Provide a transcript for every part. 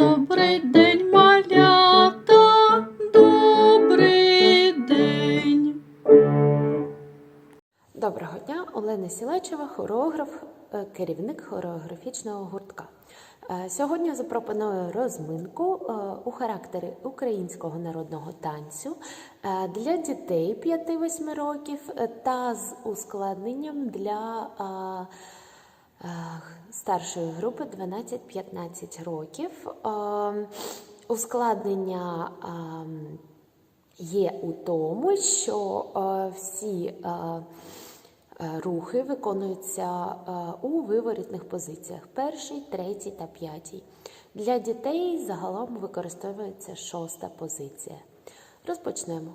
добрий день, малята, добрий день. Доброго дня, Олена Сілечева, хореограф, е, керівник хореографічного гуртка. Е, Сьогодні запропоную розминку е, у характері українського народного танцю для дітей 5-8 років та з ускладненням для старшої групи 12-15 років. Е, Ускладнення ем, є у тому, що е, всі е, е, рухи виконуються е, у виворітних позиціях перший, третій та п'ятій. Для дітей загалом використовується шоста позиція. Розпочнемо.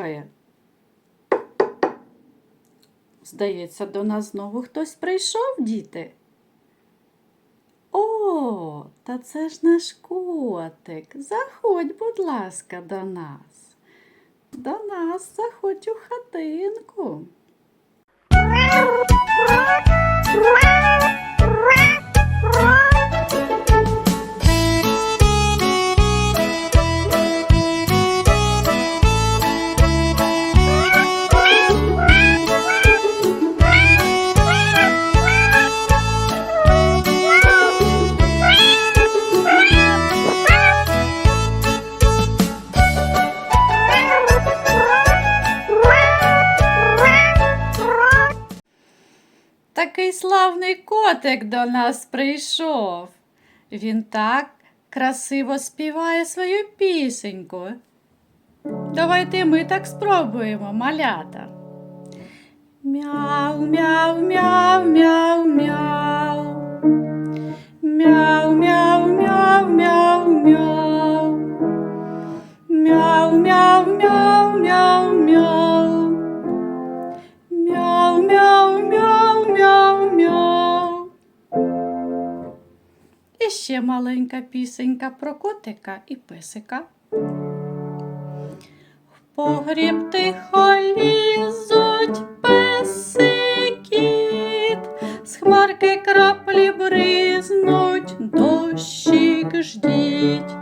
стукає? Здається, до нас знову хтось прийшов, діти. О, та це ж наш котик. Заходь, будь ласка, до нас. До нас заходь у хатинку. Котик до нас прийшов. Він так красиво співає свою пісеньку. Давайте ми так спробуємо, малята. Мяу, мяу, мяу, мяу, мяу. Мяу, мяу, мяу, мяу, мяу. Мяу, мяу, ще маленька пісенька про котика і песика. В погріб тихо лізуть песикіт, з хмарки краплі бризнуть, дощик ждіть,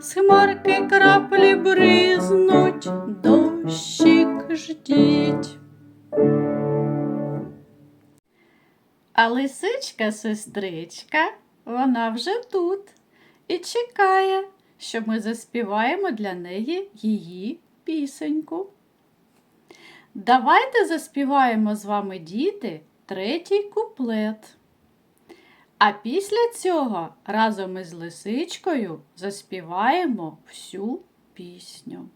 з хмарки краплі бризнуть, дощик ждіть. А лисичка сестричка, вона вже тут і чекає, що ми заспіваємо для неї її пісеньку. Давайте заспіваємо з вами, діти, третій куплет. А після цього разом із лисичкою заспіваємо всю пісню.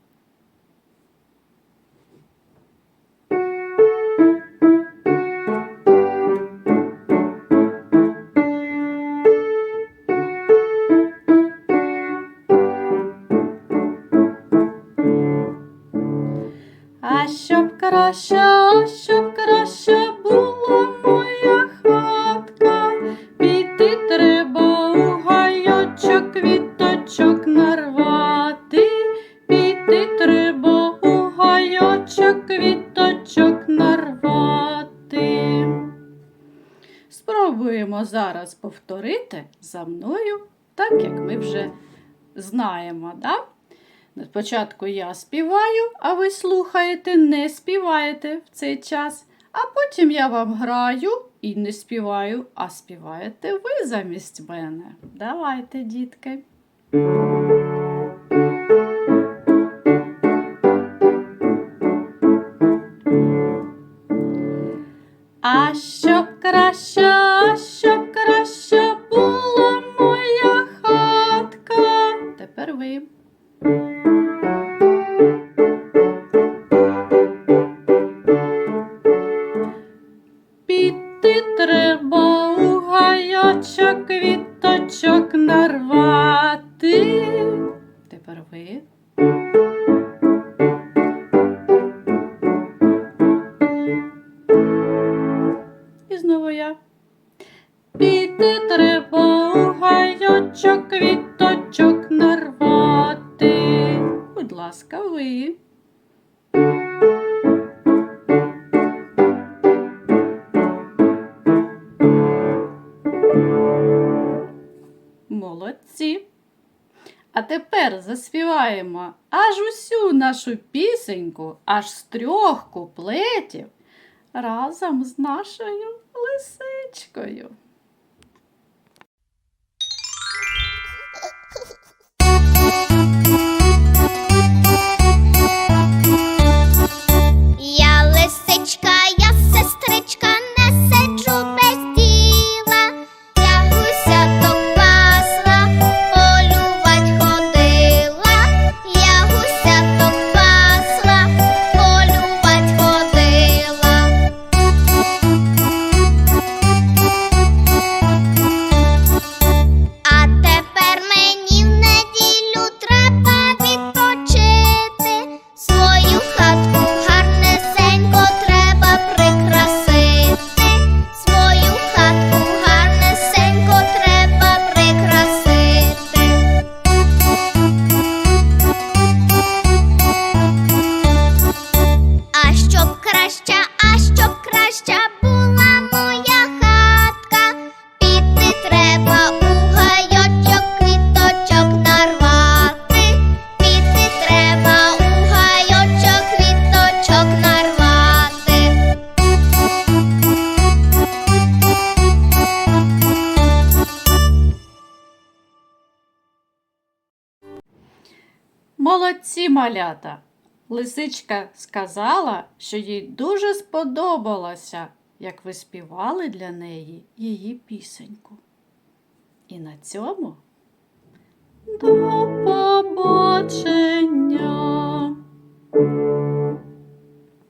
Щоб краще, щоб краще була моя хатка, піти треба у гайочок квіточок нарвати, піти треба у гайочок квіточок нарвати. Спробуємо зараз повторити за мною, так як ми вже знаємо, да? Спочатку я співаю, а ви слухаєте, не співаєте в цей час. А потім я вам граю і не співаю, а співаєте ви замість мене. Давайте, дітки. А щоб краще, а щоб краще була моя хатка. Тепер ви. Піти треба у гаячок квіточок нарвати. Тепер ви. І знову я. Піти треба у гаячок квіточок ласка, ви. Молодці. А тепер заспіваємо аж усю нашу пісеньку, аж з трьох куплетів разом з нашою лисичкою. Молодці малята! Лисичка сказала, що їй дуже сподобалося, як ви співали для неї її пісеньку. І на цьому до побачення!